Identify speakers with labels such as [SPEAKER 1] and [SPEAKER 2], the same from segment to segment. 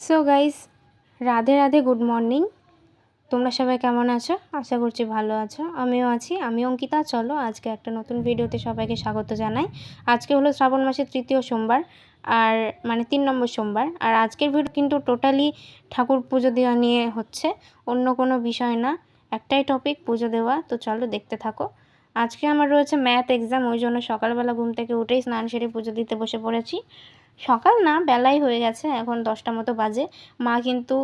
[SPEAKER 1] So guys Radhe Radhe good morning তোমরা সবাই কেমন আছো? আশা করছি ভালো আছো। আমিও আছি। আমি অঙ্কিতা। চলো আজকে একটা নতুন ভিডিওতে সবাইকে স্বাগত জানাই। আজকে হলো শ্রাবণ মাসের তৃতীয় সোমবার, আর মানে তিন নম্বর সোমবার। আর আজকের ভিডিও কিন্তু টোটালি ঠাকুর পুজো দেওয়া নিয়ে হচ্ছে, অন্য কোনো বিষয় না। একটাই টপিক পুজো দেওয়া। তো চলো দেখতে থাকো। আজকে আমার রয়েছে ম্যাথ এক্সাম ওই জন্য সকালবেলা ঘুম থেকে উঠেই স্নান সেরে পুজো দিতে বসে পড়েছি। সকাল না, বেলাই হয়ে গেছে, এখন দশটা মতো বাজে। মা কিন্তু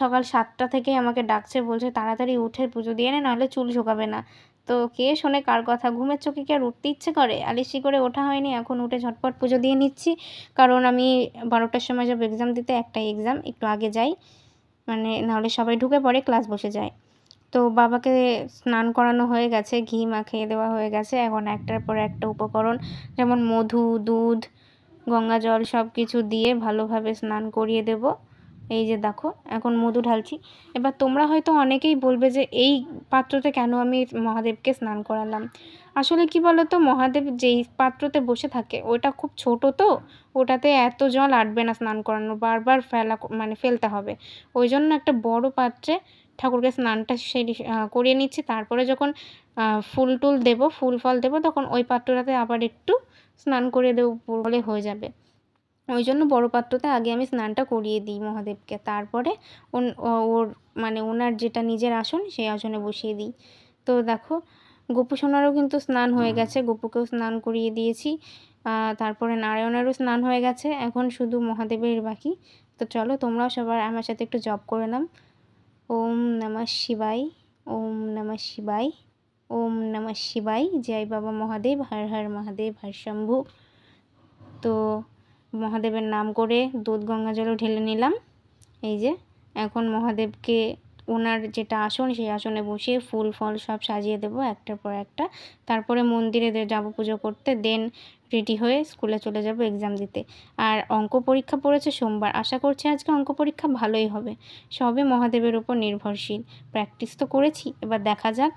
[SPEAKER 1] সকাল সাতটা থেকে আমাকে ডাকছে, বলছে তাড়াতাড়ি উঠে পুজো দিয়ে নে, নাহলে চুল শুকাবে না। তো কে শোনে কার কথা? ঘুমের চোখে কি আর উঠতে ইচ্ছে করে? আলিসি করে ওঠা হয়নি, এখন উঠে ঝটপট পুজো দিয়ে নিচ্ছি। কারণ আমি বারোটার সময় যাব এক্সাম দিতে, একটাই এক্সাম একটু আগে যাই। মানে নাহলে সবাই ঢুকে পড়ে ক্লাস বসে যায়। তো বাবাকে স্নান করানো হয়ে গেছে, ঘি মাখিয়ে দেওয়া হয়ে গেছে। এখন একটার পর একটা উপকরণ, যেমন মধু, দুধ গঙ্গা জল সব কিছু দিয়ে ভালোভাবে স্নান করিয়ে দেব। এই যে দেখো, এখন মধু ঢালছি। এবার তোমরা হয়তো অনেকেই বলবে যে, এই পাত্রতে কেন আমি মহাদেবকে স্নান করালাম? আসলে কি বলো তো মহাদেব যেই পাত্রতে বসে থাকে, ওটা খুব ছোট তো, ওটাতে এত জল আটবে না স্নান করানো বারবার ফেলা মানে ফেলতে হবে। ওই জন্য একটা বড় পাত্রে ঠাকুরকে স্নানটা সেই করিয়ে নিচ্ছি। তারপরে যখন ফুল টুল দেবো ফুল ফল দেবো তখন ওই পাত্রটাতে আবার একটু স্নান করে দেবো বলে হয়ে যাবে। ওই জন্য বড় পাত্রতে আগে আমি স্নানটা করিয়ে দিই মহাদেবকে। তারপরে ওর মানে ওনার যেটা নিজের আসন সেই আসনে বসিয়ে দিই। তো দেখো গোপু সোনারও কিন্তু স্নান হয়ে গেছে গোপুকেও স্নান করিয়ে দিয়েছি। তারপরে নারায়ণেরও স্নান হয়ে গেছে এখন শুধু মহাদেবের বাকি। তো চলো তোমরাও সবার আমার সাথে একটু জব করে নাও। ওম নমঃ শিবাই ওম নমঃ শিবাই ওম নমঃ শিবাই জয় বাবা মহাদেব, হর হর মহাদেব, হর শম্ভু। তো মহাদেবের নাম করে দুধ গঙ্গা জলও ঢেলে নিলাম। এই যে, এখন মহাদেবকে ওনার যেটা আসন, সেই আসনে বসিয়ে ফুল ফল সব সাজিয়ে দেবো একটার পর একটা। তারপরে মন্দিরে যাব পুজো করতে দেন রেডি হয়ে স্কুলে চলে যাব এক্সাম দিতে। আর অঙ্ক পরীক্ষা পড়েছে সোমবার। আশা করছি আজকে অঙ্ক পরীক্ষা ভালোই হবে। সবে মহাদেবের উপর নির্ভরশীল। প্র্যাকটিস তো করেছি, এবার দেখা যাক।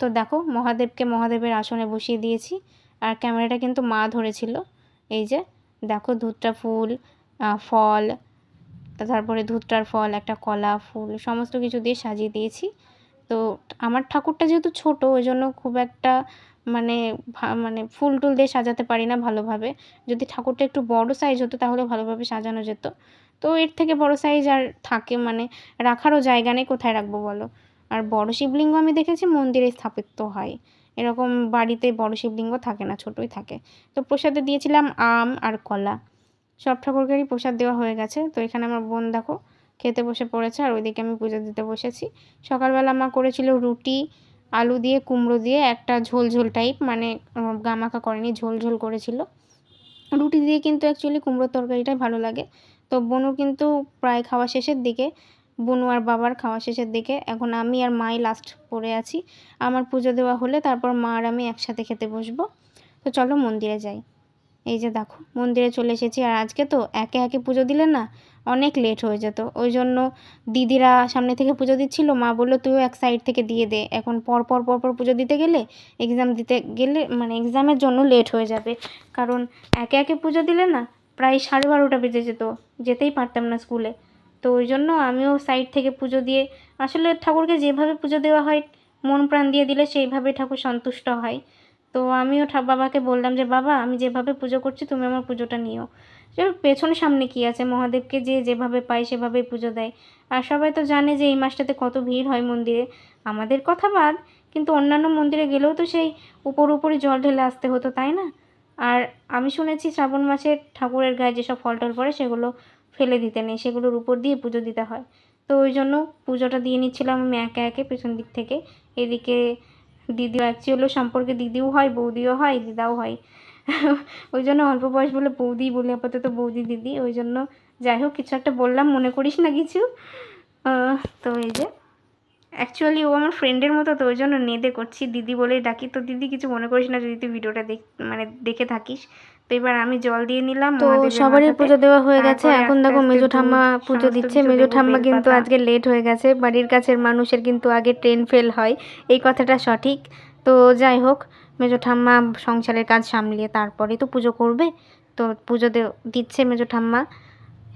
[SPEAKER 1] তো দেখো, মহাদেবকে মহাদেবের আসনে বসিয়ে দিয়েছি। আর ক্যামেরাটা কিন্তু মা ধরেছিল। এই যে, দেখো ধূপটা ফুল ফল তারপরে ধূপটার ফল, একটা কলা ফুল, সমস্ত কিছু দিয়ে সাজিয়ে দিয়েছি। তো আমার ঠাকুরটা যেহেতু ছোট ওই জন্য খুব একটা মানে মানে ফুল টুল দিয়ে সাজাতে পারি না ভালোভাবে। যদি ঠাকুরটা একটু বড় সাইজ হতো তাহলে ভালোভাবে সাজানো যেত। তো এর থেকে বড় সাইজ আর থাকে মানে রাখারও জায়গা নেই, কোথায় রাখব বলো? আর বড় শিবলিঙ্গ আমি দেখেছি, মন্দিরে স্থাপিত হয়। এরকম বাড়িতে বড় শিবলিঙ্গ থাকে না, ছোটই থাকে। তো প্রসাদে দিয়েছিলাম আম আর কলা। সব ঠাকুরকেরই প্রসাদ দেওয়া হয়ে গেছে। তো এখানে আমার বোন দেখো, খেতে বসে পড়েছে আর ওইদিকে আমি পুজো দিতে বসেছি। সকালবেলা মা করেছিল রুটি, আলু দিয়ে, কুমড়ো দিয়ে একটা ঝোল ঝোল টাইপ মানে গামাখা করেনি, ঝোল ঝোল করেছিল। রুটি দিয়ে কিন্তু অ্যাকচুয়ালি কুমড়োর তরকারিটাই ভালো লাগে। তো বনু কিন্তু প্রায় খাওয়া শেষের দিকে বনু আর বাবার খাওয়া শেষের দিকে। এখন আমি আর মাই লাস্ট পড়ে আছি। আমার পুজো দেওয়া হলে তারপর মা আর আমি একসাথে খেতে বসবো। তো চলো মন্দিরে যাই। এই যে দেখো, মন্দিরে চলে এসেছি। আর আজকে তো একে একে পুজো দিলে না অনেক লেট হয়ে যেত। ওই জন্য দিদিরা সামনে থেকে পুজো দিচ্ছিল, মা বলল, তুইও এক সাইড থেকে দিয়ে দে। এখন পর পর পর পর পুজো দিতে গেলে এক্সাম দিতে গেলে মানে এক্সামের জন্য লেট হয়ে যাবে। কারণ একে একে পুজো দিলে না প্রায় সাড়ে বারোটা বেজে যেত, যেতেই পারতাম না স্কুলে তো ওই জন্য আমিও সাইড থেকে পুজো দিয়ে, আসলে ঠাকুরকে যেভাবে পুজো দেওয়া হয়, মন প্রাণ দিয়ে দিলে সেইভাবে ঠাকুর সন্তুষ্ট হয়। তো আমিও বাবাকে বললাম যে, বাবা, আমি যেভাবে পুজো করছি, তুমি আমার পুজোটা নিও। যে পেছনে সামনে কি আছে? মহাদেবকে যে যেভাবে পায়, সেভাবেই পুজো দেয়। আর সবাই তো জানে যে, এই মাসটাতে কত ভিড় হয় মন্দিরে। আমাদের কথা বাদ, কিন্তু অন্যান্য মন্দিরে গেলেও তো সেই উপর উপরই জল ঢেলে আসতে হতো, তাই না? আর আমি শুনেছি শ্রাবণ মাসে ঠাকুরের গায়ে যেসব ফল টল পড়ে, সেগুলো ফেলে দিতে নেই, সেগুলোর উপর দিয়ে পুজো দিতে হয়। তো ওই জন্য পুজোটা দিয়ে নিচ্ছিলাম আমি একে একে পেছন দিক থেকে। এদিকে দিদিও অ্যাকচুয়ালি সম্পর্কে দিদিও হয়, বৌদিও হয়, দিদাও হয়। ওই জন্য অল্প বয়স বলে বৌদি বলে আপাতত বৌদি দিদি, ওই জন্য যাই হোক, কিছু একটা বললাম, মনে করিস না কিছু? তো এই যে। অ্যাকচুয়ালি ও আমার ফ্রেন্ডের মতো তো ওই জন্য নেদে করছি। দিদি বলেই ডাকি তো দিদি কিছু মনে করিস না যদি তুই ভিডিওটা দেখ মানে দেখে থাকিস। তো এবার আমি জল দিয়ে নিলাম
[SPEAKER 2] তো সবারই পুজো দেওয়া হয়ে গেছে। এখন দেখো মেজো ঠাম্মা পুজো দিচ্ছে। মেজো ঠাম্মা কিন্তু আজকে লেট হয়ে গেছে। বাড়ির কাছের মানুষের কিন্তু আগে ট্রেন ফেল হয়। এই কথাটা সঠিক। তো যাই হোক মেজো ঠাম্মা সংসারের কাজ সামলিয়ে তারপরে তো পুজো করবে। তো পুজো দিচ্ছে মেজো ঠাম্মা।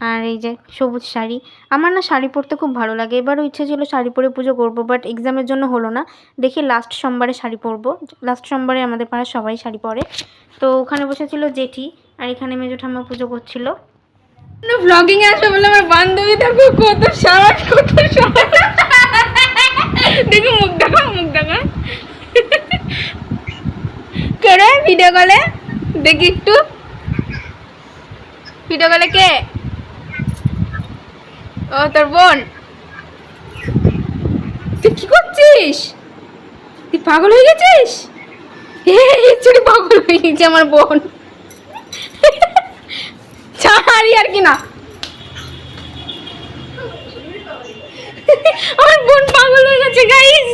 [SPEAKER 1] আর এই যে সবুজ শাড়ি। আমার না শাড়ি পরতে খুব ভালো লাগে। এবারও ইচ্ছে ছিল শাড়ি পরে পুজো করব বাট এক্সামের জন্য হলো না। দেখি লাস্ট সোমবারে শাড়ি পরবো। লাস্ট সোমবারে আমাদের পাড়ার সবাই শাড়ি পরে। তো ওখানে বসেছিল জেঠি আর এখানে মেজো ঠাম্মা পুজো করছিল। ব্লগিং আসবে বলে আমার বান্ধবী দেখো কত সাহস কত সাহস মুখ দেখো মুখ দেখো ভিডিও কলে দেখি একটু। ভিডিও কলে কে? ও, তোর বোন। তুই কি করছিস? তুই পাগল হয়ে গেছিস? চুরি পাগল হয়ে গেছে আমার বোন। ছাড়ি আর কি না। আমার বোন পাগল হয়ে গেছে গাইস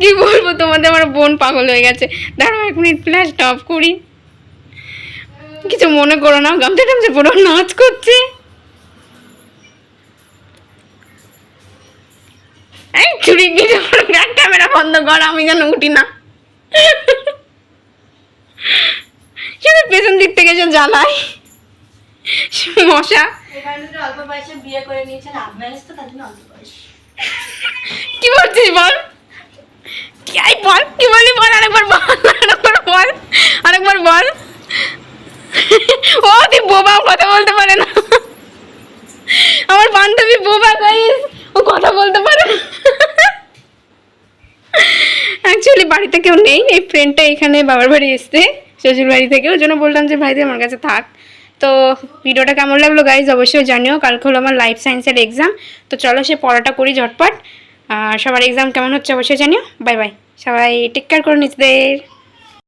[SPEAKER 1] কি বলব তোমাদের, আমার বোন পাগল হয়ে গেছে। দাঁড়াও, এক মিনিট ফ্ল্যাশ টপ করি। কিছু মনে করো না গামছা টামছা পুরো নাচ করছে এই চুরি কিছু ক্যামেরা বন্ধ কর আমি যেন উঠি না। শুধু পেছন দিক থেকে যে জ্বালায়। মশা।
[SPEAKER 3] অল্প বয়সে বিয়ে করে নিয়েছেন তো অল্প বয়স।
[SPEAKER 1] কি বলছিস বল? কি আই বল কি বলি বল আরেকবার বল আরেকবার বল আরেকবার বল। ও তুই বোবা কথা বলতে পারে না আমার বান্ধবী বোবা গাইস ও কথা বলতে পারে না অ্যাকচুয়ালি বাড়িতে কেউ নেই, এই ফ্রেন্ডটা এখানে বাবার বাড়ি এসছে, শ্বশুর বাড়ি থেকে। ওই জন্য বললাম যে ভাই আমার কাছে থাক। তো ভিডিওটা কেমন লাগল গাইজ অবশ্যই জানিও। কালকে হলো আমার লাইফ সায়েন্সের এক্সাম তো চলো সে পড়াটা করি ঝটপট। আর সবার এক্সাম কেমন হচ্ছে অবশ্যই জানিও। বাই বাই সবাই টেক কেয়ার করো নিজেদের।